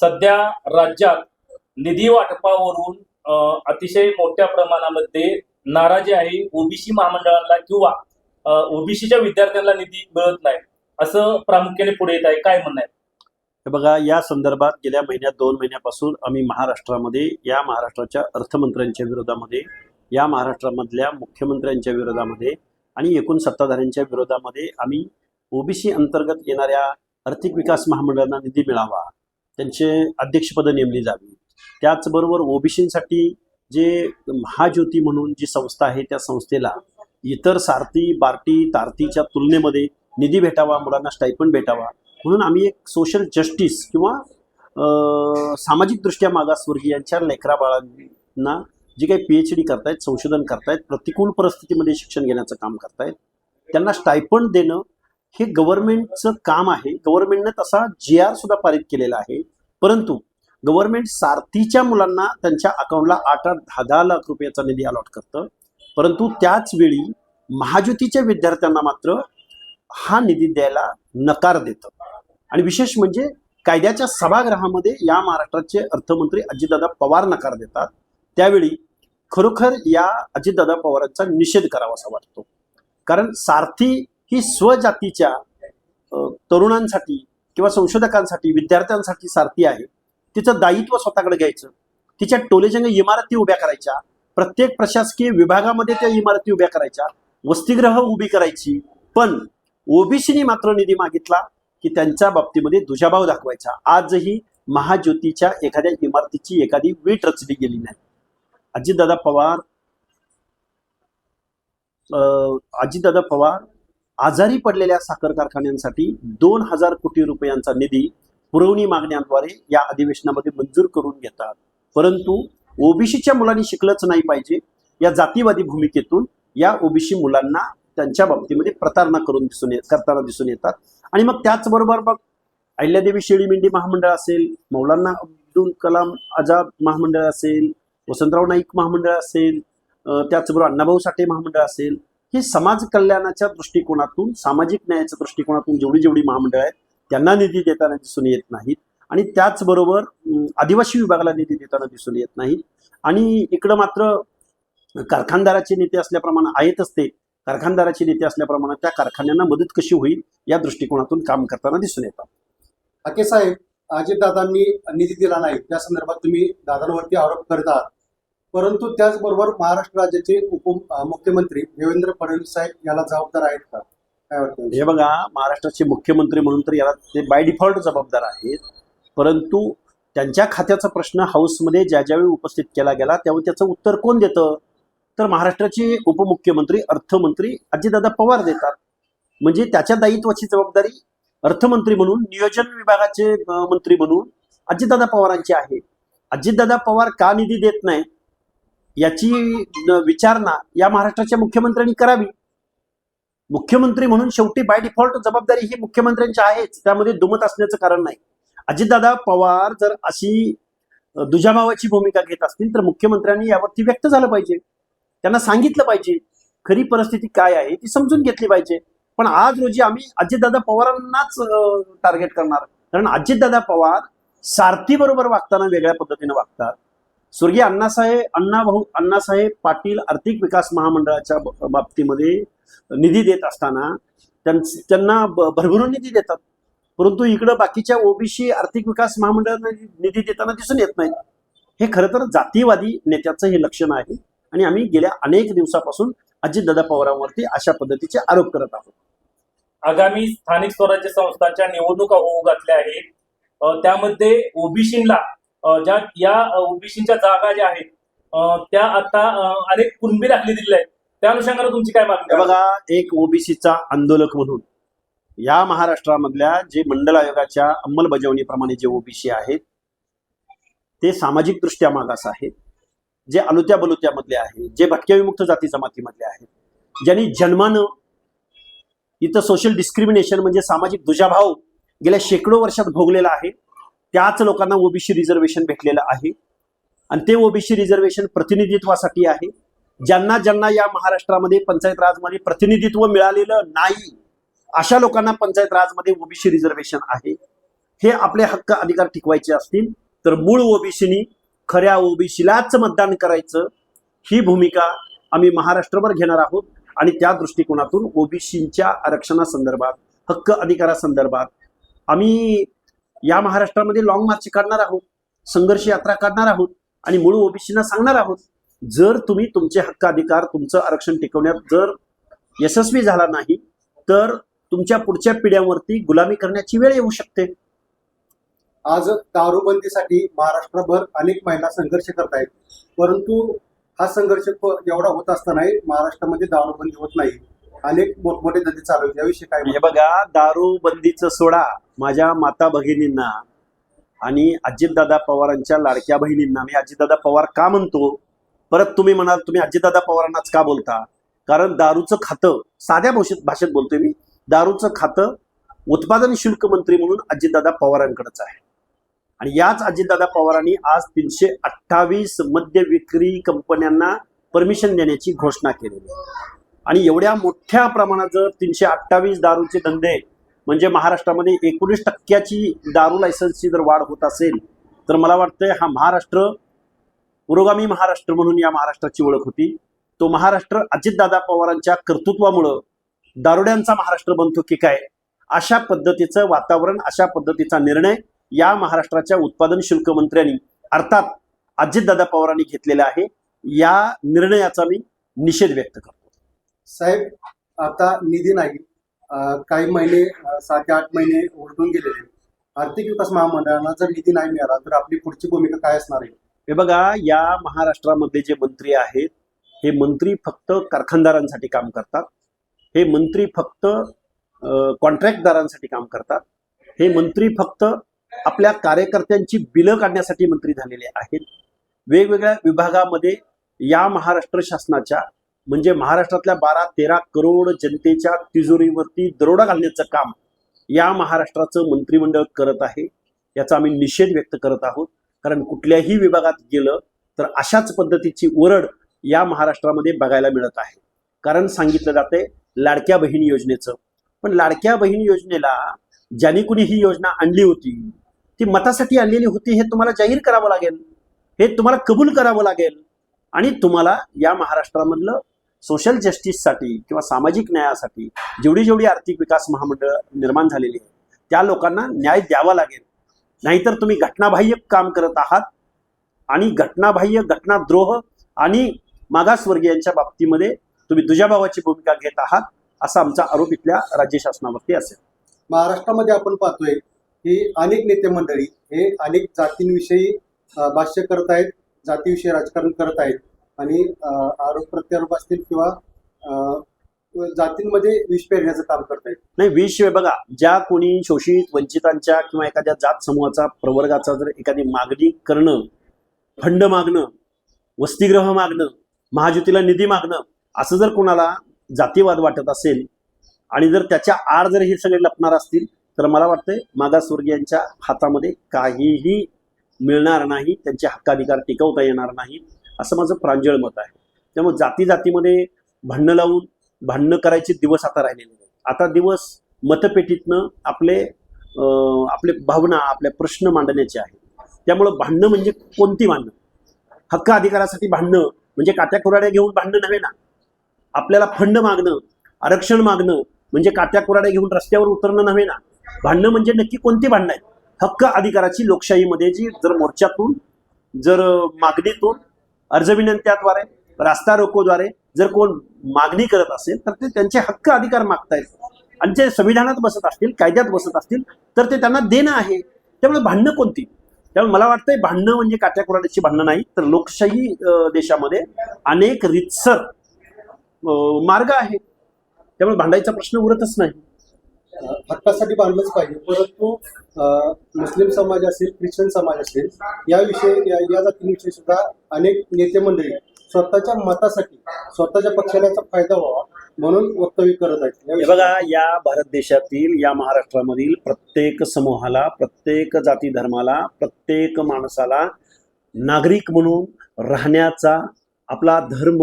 सध्या राज्यात निधी वाटपावरून अतिशय मोठ्या प्रमाणामध्ये नाराजी आहे ओबीसी महामंडळाला किंवा ओबीसीच्या विद्यार्थ्यांना निधी मिळत नाही. असं प्रामुख्याने पुढे येत आहे. काय म्हणणं आहे? हे बघा या संदर्भात गेल्या महिन्यात दोन महिन्यापासून आम्ही महाराष्ट्रामध्ये या महाराष्ट्राच्या अर्थमंत्र्यांच्या विरोधामध्ये या महाराष्ट्रामधल्या मुख्यमंत्र्यांच्या विरोधामध्ये आणि एकूण सत्ताधाऱ्यांच्या विरोधामध्ये आम्ही ओबीसी अंतर्गत येणाऱ्या आर्थिक विकास महामंडळांना निधी मिळावा. त्यांचे अध्यक्षपदं नेमली जावी. त्याचबरोबर ओबीसीसाठी जे महाज्योती म्हणून जी संस्था आहे त्या संस्थेला इतर सारथी बार्टी तारतीच्या तुलनेमध्ये निधी भेटावा मुलांना स्टायपंड भेटावा म्हणून आम्ही एक सोशल जस्टिस किंवा सामाजिकदृष्ट्या मागासवर्गीयांच्या लेकरा बाळांना जे काही पी एच डी करतायत संशोधन करतायत प्रतिकूल परिस्थितीमध्ये शिक्षण घेण्याचं काम करतायत त्यांना स्टायपंड देणं हे गव्हर्नमेंटचं काम आहे. गव्हर्नमेंटनं तसा जी आर सुद्धा पारित केलेला आहे. परंतु गव्हर्नमेंट सारथीच्या मुलांना त्यांच्या अकाउंटला आठ आठ दहा दहा लाख रुपयाचा निधी अलॉट करतं. परंतु त्याच वेळी महाज्योतीच्या विद्यार्थ्यांना मात्र हा निधी द्यायला नकार देतं. आणि विशेष म्हणजे कायद्याच्या सभागृहामध्ये या महाराष्ट्राचे अर्थमंत्री अजितदादा पवार नकार देतात. त्यावेळी खरोखर या अजितदादा पवारांचा निषेध करावासा वाटतो. कारण सारथी ही स्वजातीच्या तरुणांसाठी किंवा संशोधकांसाठी विद्यार्थ्यांसाठी सारथी आहे. तिचं दायित्व स्वतःकडे घ्यायचं. तिच्या टोलेजंग इमारती उभ्या करायच्या. प्रत्येक प्रशासकीय विभागामध्ये त्या इमारती उभ्या करायच्या. वसतिगृह उभी करायची. पण ओबीसीनी मात्र निधी मागितला की त्यांच्या बाबतीमध्ये दुजाभाव दाखवायचा. आजही महाज्योतीच्या एखाद्या इमारतीची एखादी वीट रचली गेली नाही. अजितदादा पवार अं, अजितदादा पवार आजारी पडलेल्या साखर कारखान्यांसाठी दोन हजार कोटी रुपयांचा निधी पुरवणी मागण्यांद्वारे या अधिवेशनामध्ये मंजूर करून घेतात. परंतु ओबीसीच्या मुलांनी शिकलंच नाही पाहिजे. या जातीवादी भूमिकेतून या ओबीसी मुलांना त्यांच्या बाबतीमध्ये प्रतारणा करून दिसून येत करताना दिसून येतात. आणि मग त्याचबरोबर मग अहिल्यादेवी शेळी मेंढी महामंडळ असेल मौलाना अब्दुल कलाम आझाद महामंडळ असेल वसंतराव नाईक महामंडळ असेल त्याचबरोबर अण्णाभाऊ साठे महामंडळ असेल ही समाज कल्याणाच्या दृष्टिकोनातून सामाजिक न्यायाच्या दृष्टिकोनातून जेवढी जेवढी महामंडळ आहेत त्यांना निधी देताना दिसून येत नाहीत. आणि त्याचबरोबर आदिवासी विभागाला निधी देताना दिसून येत नाहीत. आणि इकडं मात्र कारखानदाराचे नेते असल्याप्रमाणे आहेत असते कारखानदाराचे नेते असल्याप्रमाणे त्या कारखान्यांना मदत कशी होईल या दृष्टिकोनातून काम करताना दिसून येतात. अके साहेब अजितदादांनी निधी दिला नाही. त्या संदर्भात तुम्ही दादांवरती आरोप करत. आहात परंतु त्याचबरोबर महाराष्ट्र राज्याचे उप मुख्यमंत्री देवेंद्र फडणवीस साहेब याला जबाबदार आहेत का? काय वाटतं हे बघा महाराष्ट्राचे मुख्यमंत्री म्हणून तर याला ते बाय डिफॉल्ट जबाबदार आहेत. परंतु त्यांच्या खात्याचा प्रश्न हाऊसमध्ये ज्या ज्यावेळी उपस्थित केला गेला त्यावेळी त्याचं उत्तर कोण देतं? तर महाराष्ट्राचे उपमुख्यमंत्री अर्थमंत्री अजितदादा पवार देतात. म्हणजे त्याच्या दायित्वाची जबाबदारी अर्थमंत्री म्हणून नियोजन विभागाचे मंत्री म्हणून अजितदादा पवारांची आहे. अजितदादा पवार का निधी देत नाही याची विचारणा या महाराष्ट्राच्या मुख्यमंत्र्यांनी करावी. मुख्यमंत्री म्हणून शेवटी बाय डिफॉल्ट जबाबदारी ही मुख्यमंत्र्यांची आहेच. त्यामध्ये दुमत असण्याचं कारण नाही. अजितदादा पवार जर अशी दुजाभावाची भूमिका घेत असतील तर मुख्यमंत्र्यांनी यावरती व्यक्त झालं पाहिजे. त्यांना सांगितलं पाहिजे खरी परिस्थिती काय आहे ती समजून घेतली पाहिजे. पण आज रोजी आम्ही अजितदादा पवारांनाच टार्गेट करणार. कारण अजितदादा पवार सारथी बरोबर वागताना वेगळ्या पद्धतीने वागतात. स्वर्गीय अण्णासाहेब अण्णाभाऊ अण्णासाहेब पाटील आर्थिक विकास महामंडळाच्या बाबतीमध्ये निधी देत असताना त्यांना भरभरून निधी देतात. परंतु इकडं बाकीच्या ओबीसी आर्थिक विकास महामंडळांना निधी देताना दिसून येत नाही. हे खरं तर जातीवादी नेत्याचं हे लक्षण आहे आणि आम्ही गेल्या अनेक दिवसापासून अजितदादा पवारांवरती अशा पद्धतीचे आरोप करत आहोत. आगामी स्थानिक स्वराज्य संस्थांच्या निवडणुका होऊ घातल्या आहेत. त्यामध्ये ओबीसीला ज्या या ओबीसीच्या जागा ज्या आहेत त्या आता अनेक कुणबी दाखले दिलेल्या आहेत त्या अनुषंगाने तुमची काय मागणी आहे? बघा एक ओबीसीचा आंदोलक म्हणून या महाराष्ट्रामधल्या जे मंडल आयोगाच्या अंमलबजावणीप्रमाणे जे ओबीसी आहेत ते सामाजिक दृष्ट्या मागास आहेत जे अलुत्या बलुत्यामधले आहेत जे भटक्या विमुक्त जाती जमातीमधले आहेत ज्यांनी जन्मानं इथं सोशल डिस्क्रिमिनेशन म्हणजे सामाजिक दुजाभाव गेल्या शेकडो वर्षात भोगलेला आहे त्याच लोकांना ओबीसी रिझर्वेशन भेटलेलं आहे. आणि ते ओबीसी रिझर्वेशन प्रतिनिधित्वासाठी आहे. ज्यांना ज्यांना या महाराष्ट्रामध्ये पंचायत राजमध्ये प्रतिनिधित्व मिळालेलं नाही अशा लोकांना पंचायत राजमध्ये ओबीसी रिझर्वेशन आहे. हे आपले हक्क अधिकार टिकवायचे असतील तर मूळ ओबीसीनी खऱ्या ओबीसीलाच मतदान करायचं ही भूमिका आम्ही महाराष्ट्रभर घेणार आहोत. आणि त्या दृष्टिकोनातून ओबीसींच्या आरक्षणासंदर्भात हक्क अधिकारासंदर्भात आम्ही या महाराष्ट्रामध्ये लॉंग मार्च काढणार आहोत संघर्ष यात्रा काढणार आहोत आणि मूळ ओबीसीना सांगणार आहोत जर तुम्ही तुमचे हक्क अधिकार तुमचं आरक्षण टिकवण्यात जर यशस्वी झाला नाही तर तुमच्या पुढच्या पिढ्यांवरती गुलामी करण्याची वेळ येऊ शकते. आज दारूबंदीसाठी महाराष्ट्रभर अनेक महिला संघर्ष करत आहेत परंतु हा संघर्ष एवढा होत असतानाही महाराष्ट्रामध्ये दारूबंदी होत नाही. अनेक मोठमोठे धंदे चालू आहेत. याविषयी काय हे बघा दारू बंदीचं सोडा माझ्या माता भगिनींना आणि अजितदादा पवारांच्या लाडक्या बहिणींना. मी अजितदादा पवार का म्हणतो? परत तुम्ही म्हणाल तुम्ही अजितदादा पवारांनाच का बोलता? कारण दारूचं खातं साध्या भाषेत भाषेत बोलतोय मी दारूचं खातं उत्पादन शुल्क मंत्री म्हणून अजितदादा पवारांकडेच आहे. आणि याच अजितदादा पवारांनी आज तीनशे अठ्ठावीस मद्य विक्री कंपन्यांना परमिशन देण्याची घोषणा केलेली आहे. आणि एवढ्या मोठ्या प्रमाणात जर तीनशे अठ्ठावीस दारूचे धंदे म्हणजे महाराष्ट्रामध्ये एकोणीस टक्क्याची दारू लायसन्सची जर वाढ होत असेल तर मला वाटतंय हा महाराष्ट्र पुरोगामी महाराष्ट्र म्हणून या महाराष्ट्राची ओळख होती. तो महाराष्ट्र अजितदादा पवारांच्या कर्तृत्वामुळं दारुड्यांचा महाराष्ट्र बनतो की काय? अशा पद्धतीचं वातावरण अशा पद्धतीचा निर्णय या महाराष्ट्राच्या उत्पादन शुल्क मंत्र्यांनी अर्थात अजितदादा पवारांनी घेतलेला आहे. या निर्णयाचा मी निषेध व्यक्त करतो. साहेब आता निधी नाही. काही महिने सात ते आठ महिने उलटून गेलेले आहेत. आर्थिक विकास महामंडळाला जर निधी नाही मिळाला तर आपली पुढची भूमिका काय असणार आहे? हे बघा या महाराष्ट्रामध्ये जे मंत्री आहेत हे मंत्री फक्त कारखानदारांसाठी काम करतात. हे मंत्री फक्त कॉन्ट्रॅक्टदारांसाठी काम करतात. हे मंत्री फक्त आपल्या कार्यकर्त्यांची बिलं काढण्यासाठी मंत्री झालेले आहेत. वेगवेगळ्या विभागामध्ये या महाराष्ट्र शासनाच्या म्हणजे महाराष्ट्रातल्या बारा तेरा करोड जनतेच्या तिजोरीवरती दरोडा घालण्याचं काम या महाराष्ट्राचं मंत्रिमंडळ करत आहे याचा आम्ही निषेध व्यक्त करत आहोत. कारण कुठल्याही विभागात गेलं तर अशाच पद्धतीची ओरड या महाराष्ट्रामध्ये बघायला मिळत आहे. कारण सांगितलं जाते लाडक्या बहीण योजनेचं. पण लाडक्या बहीण योजनेला ज्यांनी कुणी ही योजना आणली होती ती मतासाठी आणलेली होती हे तुम्हाला जाहीर करावं लागेल? हे तुम्हाला कबूल करावं लागेल? आणि तुम्हाला या महाराष्ट्रामधलं सोशल जस्टिससाठी किंवा सामाजिक न्यायासाठी जेवढी जेवढी आर्थिक विकास महामंडळ निर्माण झालेली आहे त्या लोकांना न्याय द्यावा लागेल. नाहीतर तुम्ही घटनाबाह्य काम करत आहात आणि घटनाबाह्य घटनाद्रोह आणि मागासवर्गीयांच्या बाबतीमध्ये तुम्ही दुजाभावाची भूमिका घेत आहात असा आमचा आरोप इथल्या राज्य शासनावरती असेल. महाराष्ट्रामध्ये आपण पाहतोय की अनेक नेते मंडळी हे अनेक जातींविषयी भाष्य करत आहेत. जातीविषयी राजकारण करत आहेत आणि आरोप प्रत्यारोप असतील किंवा अं, जातींमध्ये विष पेरण्याचं काम करत आहेत. नाही विष बघा ज्या कोणी शोषित वंचितांच्या किंवा एखाद्या जात समूहाचा प्रवर्गाचा जर एखादी मागणी करणं फंड मागणं वसतिगृह मागणं महाज्योतीला निधी मागणं असं जर कोणाला जातीवाद वाटत असेल आणि जर त्याच्या आड जर हे सगळे लपणार असतील तर मला वाटतंय मागासवर्गीयांच्या हातामध्ये काहीही मिळणार नाही त्यांचे हक्काधिकार टिकवता येणार नाही असं माझं प्रांजळ मत आहे. त्यामुळे जाती जातीमध्ये भांडणं लावून भांडणं करायचे दिवस आता राहिलेले नाही आता दिवस मतपेटीतनं आपले अं, आपले भावना आपले प्रश्न मांडण्याचे आहेत. त्यामुळं भांडणं म्हणजे कोणती भांडणं? हक्क अधिकारासाठी भांडणं म्हणजे काट्या कुराड्या घेऊन भांडणं नव्हे ना? आपल्याला फंड मागणं आरक्षण मागणं म्हणजे काट्या कुराड्या घेऊन रस्त्यावर उतरणं नव्हे ना? भांडणं म्हणजे नक्की कोणती भांडणं आहेत? हक्क अधिकाराची लोकशाहीमध्ये जी जर मोर्चातून जर मागणीतून अर्ज विनंत्याद्वारे रास्ता रोकोद्वारे जर कोण मागणी करत असेल तर ते त्यांचे हक्क अधिकार मागतायत. आणि जे संविधानात बसत असतील कायद्यात बसत असतील तर ते त्यांना देणं आहे. त्यामुळे भांडणं कोणती? त्यामुळे मला वाटतंय भांडणं म्हणजे काट्याकुराड्याची भांडणं नाही तर लोकशाही देशामध्ये अनेक रितसर मार्ग आहेत. त्यामुळे भांडायचा प्रश्न उरतच नाही. हक्कासाठी बांधलंच पाहिजे. परंतु मुस्लिम समाज असेल ख्रिश्चन समाज असेल याविषयी या या जातींविषयी सुद्धा अनेक नेते मंडळी स्वतःच्या मतासाठी स्वतःच्या पक्षाला फायदा व्हावा म्हणून वक्तव्य करत आहेत. हे बघा या भारत देशातील या महाराष्ट्रामधील प्रत्येक समूहाला प्रत्येक जाती धर्माला प्रत्येक माणसाला नागरिक म्हणून राहण्याचा आपला धर्म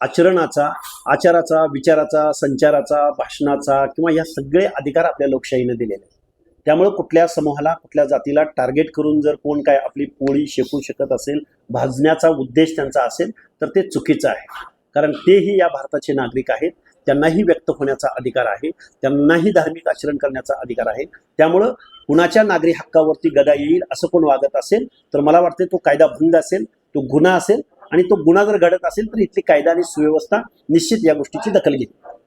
आचरणाचा आचाराचा विचाराचा संचाराचा भाषणाचा किंवा या सगळे अधिकार आपल्या लोकशाहीनं दिलेले आहेत. त्यामुळं कुठल्या समूहाला कुठल्या जातीला टार्गेट करून जर कोण काय आपली पोळी शेकू शकत असेल भाजण्याचा उद्देश त्यांचा असेल तर ते चुकीचं आहे. कारण तेही या भारताचे नागरिक आहेत त्यांनाही व्यक्त होण्याचा अधिकार आहे त्यांनाही धार्मिक आचरण करण्याचा अधिकार आहे. त्यामुळं कुणाच्या नागरी हक्कावरती गदा येईल असं कोण वागत असेल तर मला वाटते तो कायदा भंग असेल तो गुन्हा असेल आणि तो गुन्हा जर घडत असेल तर इथली कायदा आणि सुव्यवस्था निश्चित या गोष्टीची दखल घेईल.